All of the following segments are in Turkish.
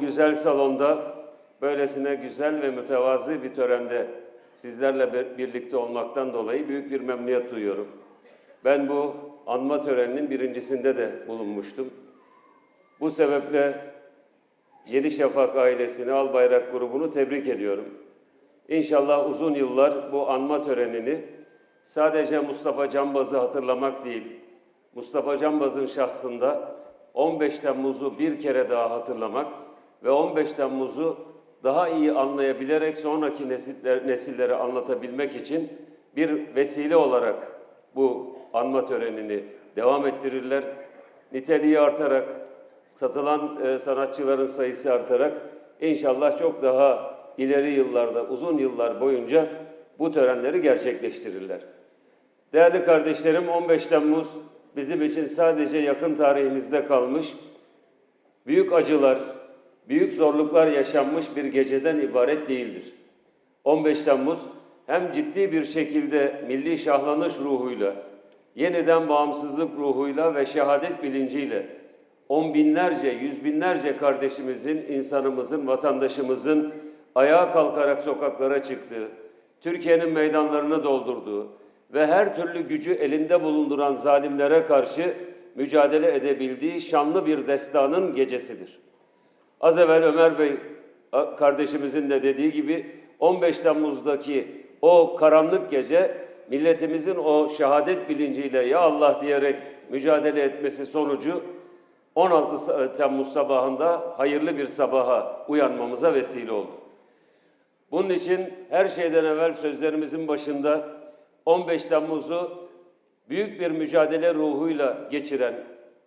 güzel salonda böylesine güzel ve mütevazı bir törende sizlerle bir- birlikte olmaktan dolayı büyük bir memnuniyet duyuyorum. Ben bu anma töreninin birincisinde de bulunmuştum. Bu sebeple Yeni Şafak ailesini, Albayrak grubunu tebrik ediyorum. İnşallah uzun yıllar bu anma törenini sadece Mustafa Canbaz'ı hatırlamak değil, Mustafa Canbaz'ın şahsında 15 Temmuz'u bir kere daha hatırlamak ve 15 Temmuz'u daha iyi anlayabilerek sonraki nesiller, nesillere anlatabilmek için bir vesile olarak bu anma törenini devam ettirirler. Niteliği artarak, satılan e, sanatçıların sayısı artarak inşallah çok daha ileri yıllarda, uzun yıllar boyunca bu törenleri gerçekleştirirler. Değerli kardeşlerim 15 Temmuz bizim için sadece yakın tarihimizde kalmış büyük acılar, büyük zorluklar yaşanmış bir geceden ibaret değildir. 15 Temmuz hem ciddi bir şekilde milli şahlanış ruhuyla, yeniden bağımsızlık ruhuyla ve şehadet bilinciyle on binlerce, yüz binlerce kardeşimizin, insanımızın, vatandaşımızın ayağa kalkarak sokaklara çıktığı, Türkiye'nin meydanlarını doldurduğu ve her türlü gücü elinde bulunduran zalimlere karşı mücadele edebildiği şanlı bir destanın gecesidir. Az evvel Ömer Bey kardeşimizin de dediği gibi 15 Temmuz'daki o karanlık gece milletimizin o şehadet bilinciyle ya Allah diyerek mücadele etmesi sonucu 16 sa- Temmuz sabahında hayırlı bir sabaha uyanmamıza vesile oldu. Bunun için her şeyden evvel sözlerimizin başında 15 Temmuz'u büyük bir mücadele ruhuyla geçiren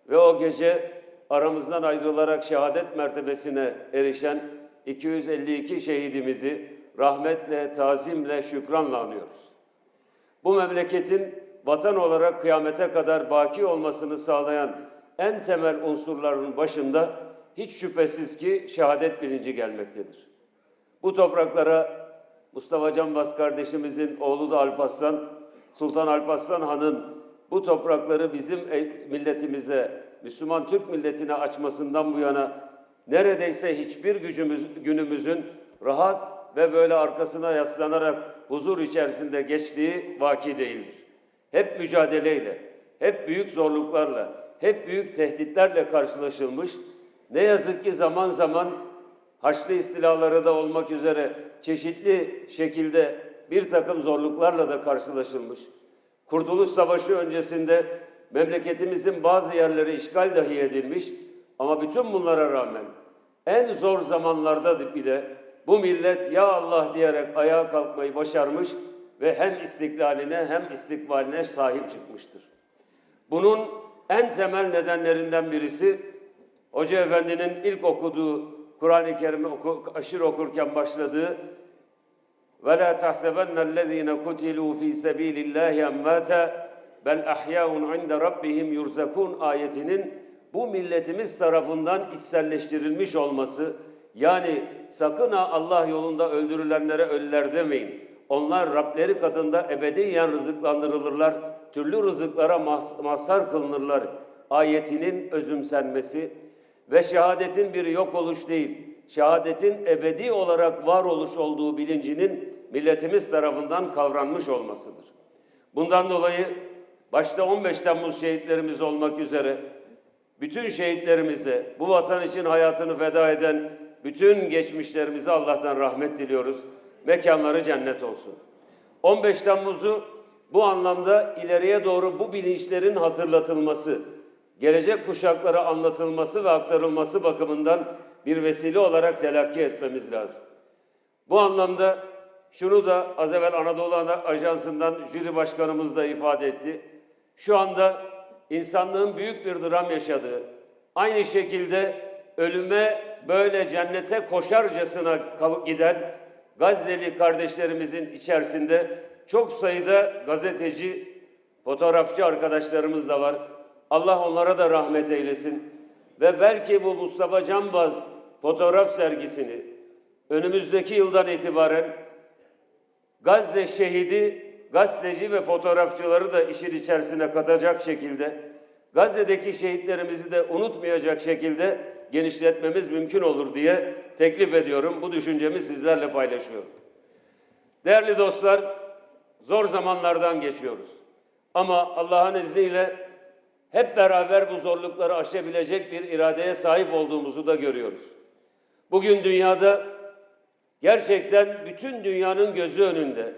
ve o gece aramızdan ayrılarak şehadet mertebesine erişen 252 şehidimizi rahmetle, tazimle, şükranla anıyoruz. Bu memleketin vatan olarak kıyamete kadar baki olmasını sağlayan en temel unsurların başında hiç şüphesiz ki şehadet bilinci gelmektedir. Bu topraklara Mustafa Canbaz kardeşimizin oğlu da Alparslan, Sultan Alparslan Han'ın bu toprakları bizim e- milletimize, Müslüman Türk milletine açmasından bu yana neredeyse hiçbir gücümüz, günümüzün rahat ve böyle arkasına yaslanarak huzur içerisinde geçtiği vaki değildir. Hep mücadeleyle, hep büyük zorluklarla, hep büyük tehditlerle karşılaşılmış. Ne yazık ki zaman zaman Haçlı istilaları da olmak üzere çeşitli şekilde bir takım zorluklarla da karşılaşılmış. Kurtuluş Savaşı öncesinde memleketimizin bazı yerleri işgal dahi edilmiş ama bütün bunlara rağmen en zor zamanlarda bile bu millet ya Allah diyerek ayağa kalkmayı başarmış ve hem istiklaline hem istikbaline sahip çıkmıştır. Bunun en temel nedenlerinden birisi Hoca Efendi'nin ilk okuduğu Kur'an-ı Kerim'i oku, aşırı okurken başladığı ve la tahsebennellezine kutilu fi sabilillahi emvata bel ahyaun inde rabbihim yurzakun ayetinin bu milletimiz tarafından içselleştirilmiş olması yani sakın ha Allah yolunda öldürülenlere ölüler demeyin. Onlar Rableri katında ebediyen rızıklandırılırlar, türlü rızıklara mazhar kılınırlar ayetinin özümsenmesi ve şehadetin bir yok oluş değil, şehadetin ebedi olarak varoluş olduğu bilincinin milletimiz tarafından kavranmış olmasıdır. Bundan dolayı başta 15 Temmuz şehitlerimiz olmak üzere bütün şehitlerimize, bu vatan için hayatını feda eden bütün geçmişlerimize Allah'tan rahmet diliyoruz. Mekanları cennet olsun. 15 Temmuz'u bu anlamda ileriye doğru bu bilinçlerin hatırlatılması, gelecek kuşaklara anlatılması ve aktarılması bakımından bir vesile olarak telakki etmemiz lazım. Bu anlamda şunu da az evvel Anadolu Ajansı'ndan jüri başkanımız da ifade etti. Şu anda insanlığın büyük bir dram yaşadığı, aynı şekilde ölüme böyle cennete koşarcasına giden Gazze'li kardeşlerimizin içerisinde çok sayıda gazeteci, fotoğrafçı arkadaşlarımız da var. Allah onlara da rahmet eylesin. Ve belki bu Mustafa Canbaz fotoğraf sergisini önümüzdeki yıldan itibaren Gazze şehidi, gazeteci ve fotoğrafçıları da işin içerisine katacak şekilde Gazze'deki şehitlerimizi de unutmayacak şekilde genişletmemiz mümkün olur diye teklif ediyorum. Bu düşüncemi sizlerle paylaşıyorum. Değerli dostlar, zor zamanlardan geçiyoruz. Ama Allah'ın izniyle hep beraber bu zorlukları aşabilecek bir iradeye sahip olduğumuzu da görüyoruz. Bugün dünyada gerçekten bütün dünyanın gözü önünde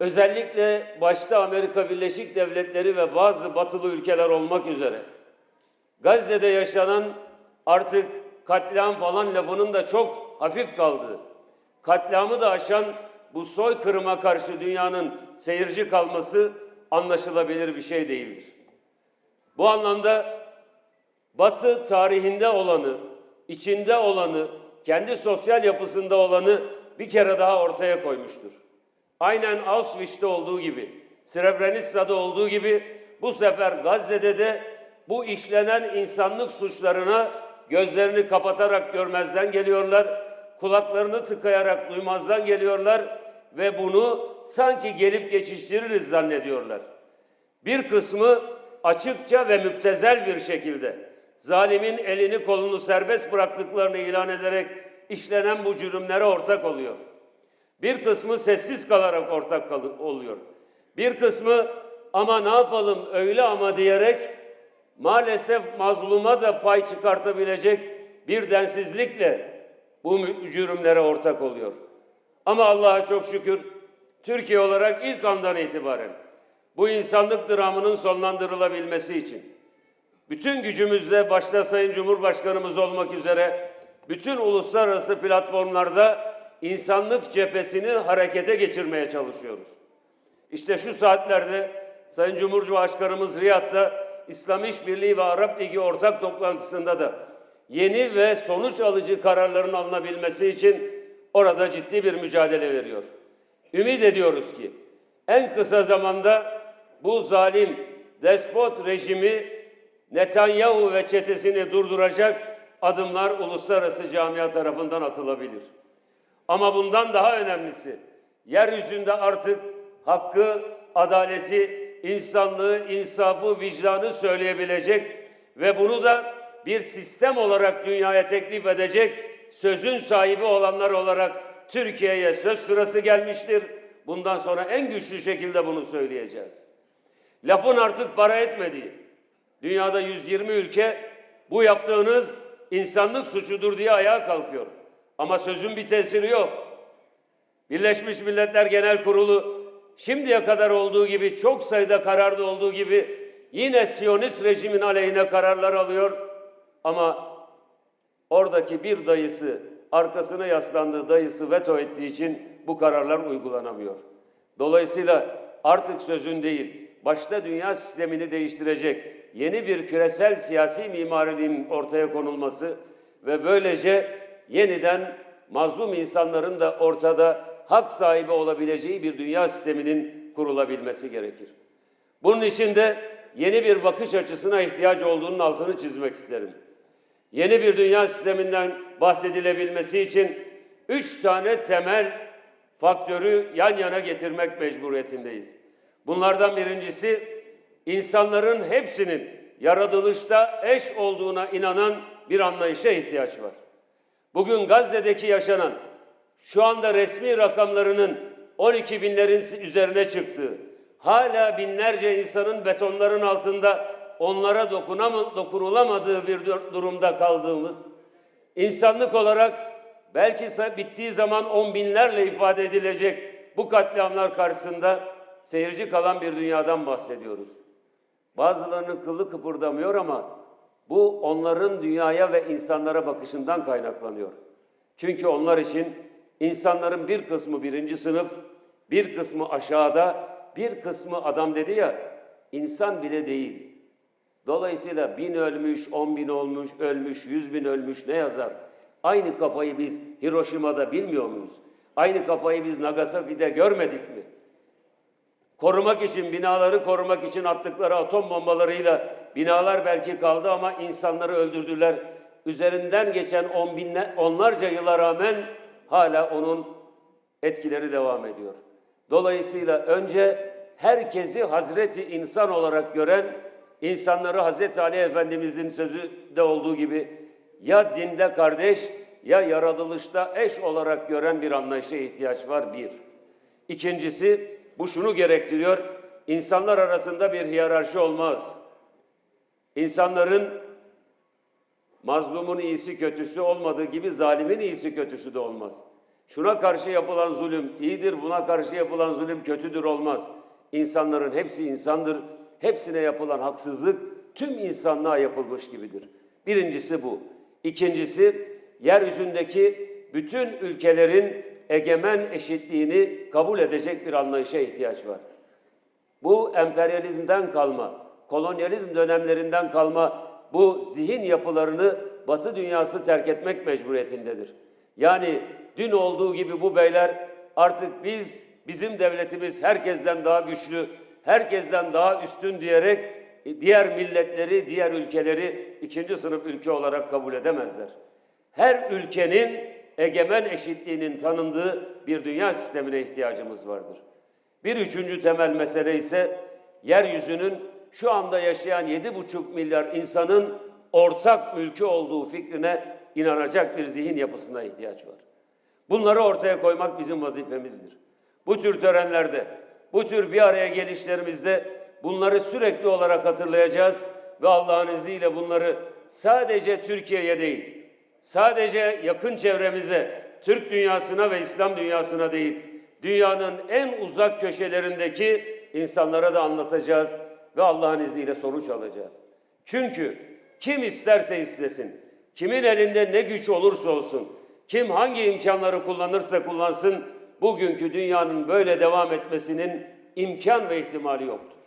özellikle başta Amerika Birleşik Devletleri ve bazı batılı ülkeler olmak üzere Gazze'de yaşanan artık katliam falan lafının da çok hafif kaldığı, katliamı da aşan bu soykırıma karşı dünyanın seyirci kalması anlaşılabilir bir şey değildir. Bu anlamda Batı tarihinde olanı, içinde olanı, kendi sosyal yapısında olanı bir kere daha ortaya koymuştur. Aynen Auschwitz'te olduğu gibi, Srebrenica'da olduğu gibi bu sefer Gazze'de de bu işlenen insanlık suçlarına gözlerini kapatarak görmezden geliyorlar, kulaklarını tıkayarak duymazdan geliyorlar ve bunu sanki gelip geçiştiririz zannediyorlar. Bir kısmı açıkça ve müptezel bir şekilde zalimin elini kolunu serbest bıraktıklarını ilan ederek işlenen bu cürümlere ortak oluyor. Bir kısmı sessiz kalarak ortak kalı- oluyor. Bir kısmı ama ne yapalım öyle ama diyerek maalesef mazluma da pay çıkartabilecek bir densizlikle bu cürümlere ortak oluyor. Ama Allah'a çok şükür Türkiye olarak ilk andan itibaren bu insanlık dramının sonlandırılabilmesi için bütün gücümüzle başta Sayın Cumhurbaşkanımız olmak üzere bütün uluslararası platformlarda insanlık cephesini harekete geçirmeye çalışıyoruz. İşte şu saatlerde Sayın Cumhurbaşkanımız Riyad'da İslam İşbirliği ve Arap Ligi ortak toplantısında da yeni ve sonuç alıcı kararların alınabilmesi için orada ciddi bir mücadele veriyor. Ümit ediyoruz ki en kısa zamanda bu zalim despot rejimi Netanyahu ve çetesini durduracak adımlar uluslararası camia tarafından atılabilir. Ama bundan daha önemlisi yeryüzünde artık hakkı, adaleti, insanlığı, insafı, vicdanı söyleyebilecek ve bunu da bir sistem olarak dünyaya teklif edecek sözün sahibi olanlar olarak Türkiye'ye söz sırası gelmiştir. Bundan sonra en güçlü şekilde bunu söyleyeceğiz. Lafın artık para etmediği, dünyada 120 ülke bu yaptığınız insanlık suçudur diye ayağa kalkıyor. Ama sözün bir tesiri yok. Birleşmiş Milletler Genel Kurulu şimdiye kadar olduğu gibi çok sayıda kararda olduğu gibi yine Siyonist rejimin aleyhine kararlar alıyor. Ama oradaki bir dayısı arkasına yaslandığı dayısı veto ettiği için bu kararlar uygulanamıyor. Dolayısıyla artık sözün değil, başta dünya sistemini değiştirecek yeni bir küresel siyasi mimarinin ortaya konulması ve böylece yeniden mazlum insanların da ortada hak sahibi olabileceği bir dünya sisteminin kurulabilmesi gerekir. Bunun için de yeni bir bakış açısına ihtiyaç olduğunun altını çizmek isterim. Yeni bir dünya sisteminden bahsedilebilmesi için üç tane temel faktörü yan yana getirmek mecburiyetindeyiz. Bunlardan birincisi insanların hepsinin yaratılışta eş olduğuna inanan bir anlayışa ihtiyaç var. Bugün Gazze'deki yaşanan şu anda resmi rakamlarının 12 binlerin üzerine çıktığı, hala binlerce insanın betonların altında onlara dokunulamadığı bir dur- durumda kaldığımız, insanlık olarak belki bittiği zaman on binlerle ifade edilecek bu katliamlar karşısında seyirci kalan bir dünyadan bahsediyoruz. Bazılarının kılı kıpırdamıyor ama bu onların dünyaya ve insanlara bakışından kaynaklanıyor. Çünkü onlar için insanların bir kısmı birinci sınıf, bir kısmı aşağıda, bir kısmı adam dedi ya, insan bile değil. Dolayısıyla bin ölmüş, on bin olmuş, ölmüş, yüz bin ölmüş ne yazar? Aynı kafayı biz Hiroşima'da bilmiyor muyuz? Aynı kafayı biz Nagasaki'de görmedik mi? Korumak için, binaları korumak için attıkları atom bombalarıyla binalar belki kaldı ama insanları öldürdüler. Üzerinden geçen on binle, onlarca yıla rağmen hala onun etkileri devam ediyor. Dolayısıyla önce herkesi Hazreti insan olarak gören insanları Hazreti Ali Efendimizin sözü de olduğu gibi ya dinde kardeş ya yaratılışta eş olarak gören bir anlayışa ihtiyaç var bir. İkincisi bu şunu gerektiriyor. İnsanlar arasında bir hiyerarşi olmaz. İnsanların mazlumun iyisi kötüsü olmadığı gibi zalimin iyisi kötüsü de olmaz. Şuna karşı yapılan zulüm iyidir, buna karşı yapılan zulüm kötüdür olmaz. İnsanların hepsi insandır. Hepsine yapılan haksızlık tüm insanlığa yapılmış gibidir. Birincisi bu. İkincisi yeryüzündeki bütün ülkelerin egemen eşitliğini kabul edecek bir anlayışa ihtiyaç var. Bu emperyalizmden kalma, kolonyalizm dönemlerinden kalma bu zihin yapılarını Batı dünyası terk etmek mecburiyetindedir. Yani dün olduğu gibi bu beyler artık biz, bizim devletimiz herkesten daha güçlü, herkesten daha üstün diyerek diğer milletleri, diğer ülkeleri ikinci sınıf ülke olarak kabul edemezler. Her ülkenin egemen eşitliğinin tanındığı bir dünya sistemine ihtiyacımız vardır. Bir üçüncü temel mesele ise yeryüzünün şu anda yaşayan yedi buçuk milyar insanın ortak mülkü olduğu fikrine inanacak bir zihin yapısına ihtiyaç var. Bunları ortaya koymak bizim vazifemizdir. Bu tür törenlerde, bu tür bir araya gelişlerimizde bunları sürekli olarak hatırlayacağız ve Allah'ın izniyle bunları sadece Türkiye'ye değil, sadece yakın çevremize, Türk dünyasına ve İslam dünyasına değil, dünyanın en uzak köşelerindeki insanlara da anlatacağız ve Allah'ın izniyle sonuç alacağız. Çünkü kim isterse istesin, kimin elinde ne güç olursa olsun, kim hangi imkanları kullanırsa kullansın, bugünkü dünyanın böyle devam etmesinin imkan ve ihtimali yoktur.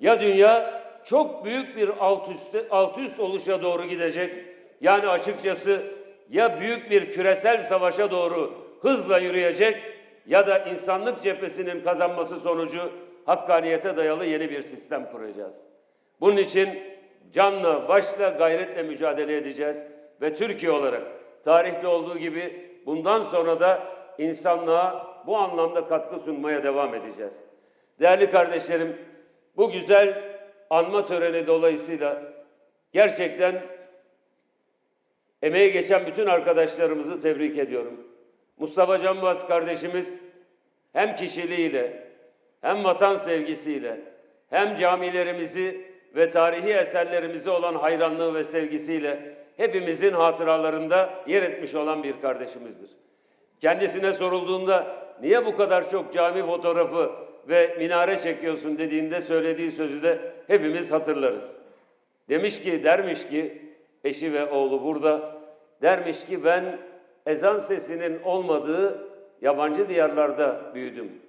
Ya dünya çok büyük bir alt üst, alt üst oluşa doğru gidecek, yani açıkçası ya büyük bir küresel savaşa doğru hızla yürüyecek ya da insanlık cephesinin kazanması sonucu hakkaniyete dayalı yeni bir sistem kuracağız. Bunun için canla, başla, gayretle mücadele edeceğiz ve Türkiye olarak tarihte olduğu gibi bundan sonra da insanlığa bu anlamda katkı sunmaya devam edeceğiz. Değerli kardeşlerim, bu güzel anma töreni dolayısıyla gerçekten emeği geçen bütün arkadaşlarımızı tebrik ediyorum. Mustafa Canbaz kardeşimiz hem kişiliğiyle hem vatan sevgisiyle hem camilerimizi ve tarihi eserlerimize olan hayranlığı ve sevgisiyle hepimizin hatıralarında yer etmiş olan bir kardeşimizdir. Kendisine sorulduğunda niye bu kadar çok cami fotoğrafı ve minare çekiyorsun dediğinde söylediği sözü de hepimiz hatırlarız. Demiş ki, dermiş ki, eşi ve oğlu burada, dermiş ki ben ezan sesinin olmadığı yabancı diyarlarda büyüdüm.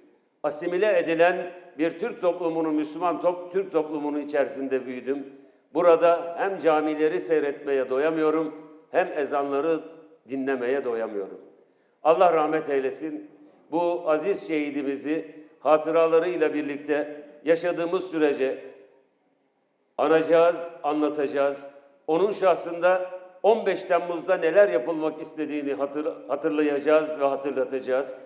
Asimile edilen bir Türk toplumunun, Müslüman top, Türk toplumunun içerisinde büyüdüm. Burada hem camileri seyretmeye doyamıyorum, hem ezanları dinlemeye doyamıyorum. Allah rahmet eylesin. Bu aziz şehidimizi hatıralarıyla birlikte yaşadığımız sürece anacağız, anlatacağız. Onun şahsında 15 Temmuz'da neler yapılmak istediğini hatır, hatırlayacağız ve hatırlatacağız.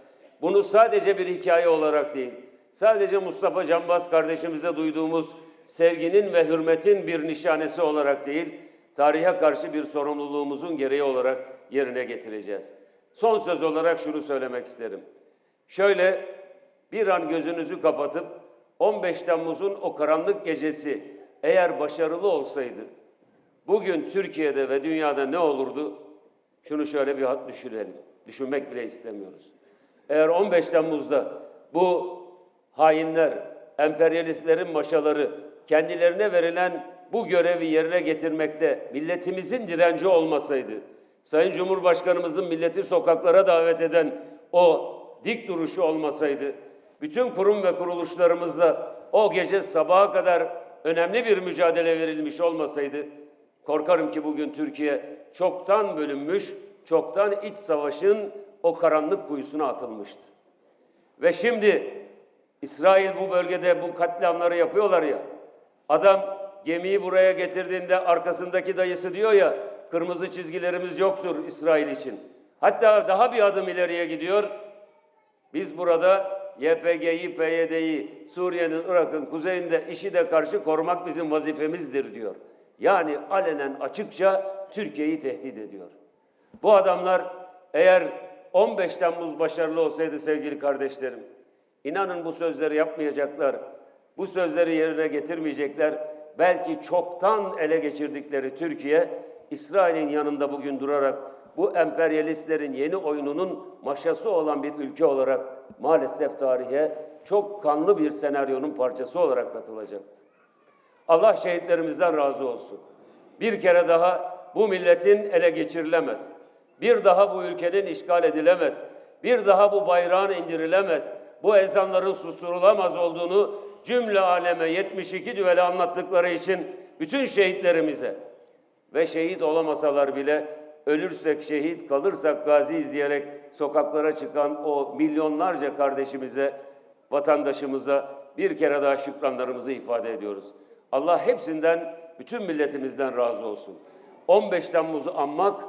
Bunu sadece bir hikaye olarak değil, sadece Mustafa Canbaz kardeşimize duyduğumuz sevginin ve hürmetin bir nişanesi olarak değil, tarihe karşı bir sorumluluğumuzun gereği olarak yerine getireceğiz. Son söz olarak şunu söylemek isterim. Şöyle bir an gözünüzü kapatıp 15 Temmuz'un o karanlık gecesi eğer başarılı olsaydı, bugün Türkiye'de ve dünyada ne olurdu? Şunu şöyle bir düşünelim. Düşünmek bile istemiyoruz. Eğer 15 Temmuz'da bu hainler, emperyalistlerin maşaları kendilerine verilen bu görevi yerine getirmekte milletimizin direnci olmasaydı, Sayın Cumhurbaşkanımızın milleti sokaklara davet eden o dik duruşu olmasaydı, bütün kurum ve kuruluşlarımızda o gece sabaha kadar önemli bir mücadele verilmiş olmasaydı, korkarım ki bugün Türkiye çoktan bölünmüş, çoktan iç savaşın o karanlık kuyusuna atılmıştı. Ve şimdi İsrail bu bölgede bu katliamları yapıyorlar ya. Adam gemiyi buraya getirdiğinde arkasındaki dayısı diyor ya kırmızı çizgilerimiz yoktur İsrail için. Hatta daha bir adım ileriye gidiyor. Biz burada YPG'yi, PYD'yi Suriye'nin, Irak'ın kuzeyinde işi de karşı korumak bizim vazifemizdir diyor. Yani alenen açıkça Türkiye'yi tehdit ediyor. Bu adamlar eğer 15 Temmuz başarılı olsaydı sevgili kardeşlerim, inanın bu sözleri yapmayacaklar, bu sözleri yerine getirmeyecekler. Belki çoktan ele geçirdikleri Türkiye, İsrail'in yanında bugün durarak bu emperyalistlerin yeni oyununun maşası olan bir ülke olarak maalesef tarihe çok kanlı bir senaryonun parçası olarak katılacaktı. Allah şehitlerimizden razı olsun. Bir kere daha bu milletin ele geçirilemez. Bir daha bu ülkenin işgal edilemez. Bir daha bu bayrağın indirilemez. Bu ezanların susturulamaz olduğunu cümle aleme 72 düvele anlattıkları için bütün şehitlerimize ve şehit olamasalar bile ölürsek şehit kalırsak gazi izleyerek sokaklara çıkan o milyonlarca kardeşimize, vatandaşımıza bir kere daha şükranlarımızı ifade ediyoruz. Allah hepsinden, bütün milletimizden razı olsun. 15 Temmuz'u anmak,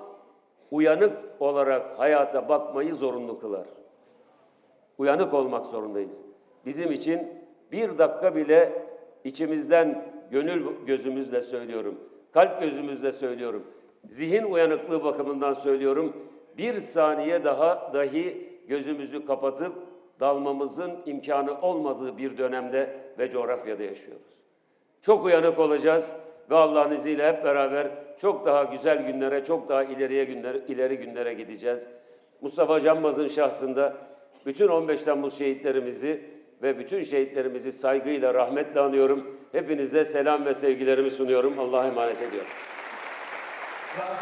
uyanık olarak hayata bakmayı zorunlu kılar. Uyanık olmak zorundayız. Bizim için bir dakika bile içimizden gönül gözümüzle söylüyorum, kalp gözümüzle söylüyorum, zihin uyanıklığı bakımından söylüyorum. Bir saniye daha dahi gözümüzü kapatıp dalmamızın imkanı olmadığı bir dönemde ve coğrafyada yaşıyoruz. Çok uyanık olacağız ve Allah'ın izniyle hep beraber çok daha güzel günlere, çok daha ileriye günler, ileri günlere gideceğiz. Mustafa Canmaz'ın şahsında bütün 15 Temmuz şehitlerimizi ve bütün şehitlerimizi saygıyla, rahmetle anıyorum. Hepinize selam ve sevgilerimi sunuyorum. Allah'a emanet ediyorum.